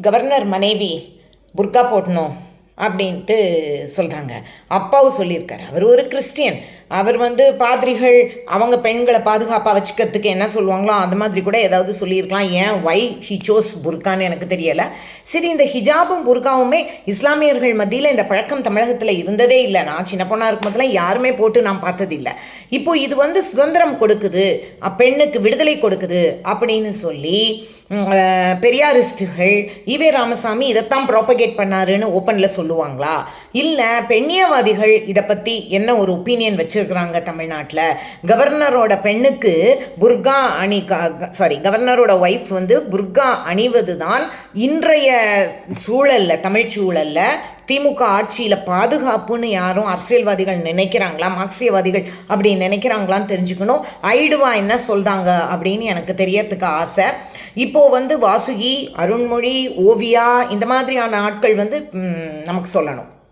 Governor மனைவி புர்கா போடணும் அப்படின்ட்டு சொல்கிறாங்க அப்பாவும் சொல்லியிருக்கார். அவர் ஒரு கிறிஸ்டியன். அவர் வந்து பாதிரிகள் அவங்க பெண்களை பாதுகாப்பாக வச்சுக்கிறதுக்கு என்ன சொல்லுவாங்களோ அந்த மாதிரி கூட ஏதாவது சொல்லியிருக்கலாம். ஏன்? வை ஹி சோஸ் புர்கான்னு எனக்கு தெரியலை. சரி இந்த ஹிஜாபும் புர்காவுமே இஸ்லாமியர்கள் மத்தியில் இந்த பழக்கம் தமிழகத்தில் இருந்ததே இல்லை. நான் சின்ன பொண்ணாக இருக்கும்போதெல்லாம் யாருமே போட்டு நான் பார்த்ததில்லை. இப்போ இது வந்து சுதந்திரம் கொடுக்குது. பெண்ணுக்கு விடுதலை கொடுக்குது அப்படின்னு சொல்லி பெரியாரிஸ்டுகள் ஈவே ராமசாமி இதைத்தான் ப்ராப்பகேட் பண்ணாருன்னு ஓப்பனில் சொல்லுவாங்களா? இல்லை பெண்ணியவாதிகள் இதை பற்றி என்ன ஒரு ஒப்பீனியன் வச்சு வச்சுருக்குறாங்க தமிழ்நாட்டில். கவர்னரோட பெண்ணுக்கு புர்கா அணி சாரி கவர்னரோட ஒய்ஃப் வந்து புர்கா அணிவது தான் இன்றைய சூழலில் தமிழ் சூழலில் திமுக ஆட்சியில் பாதுகாப்புன்னு யாரும் அரசியல்வாதிகள் நினைக்கிறாங்களா மார்க்சியவாதிகள் அப்படி நினைக்கிறாங்களான்னு தெரிஞ்சுக்கணும். ஐடுவா என்ன சொல்கிறாங்க அப்படின்னு எனக்கு தெரியறதுக்கு ஆசை. இப்போது வந்து வாசுகி அருண்மொழி ஓவியா இந்த மாதிரியான ஆட்கள் வந்து நமக்கு சொல்லணும்.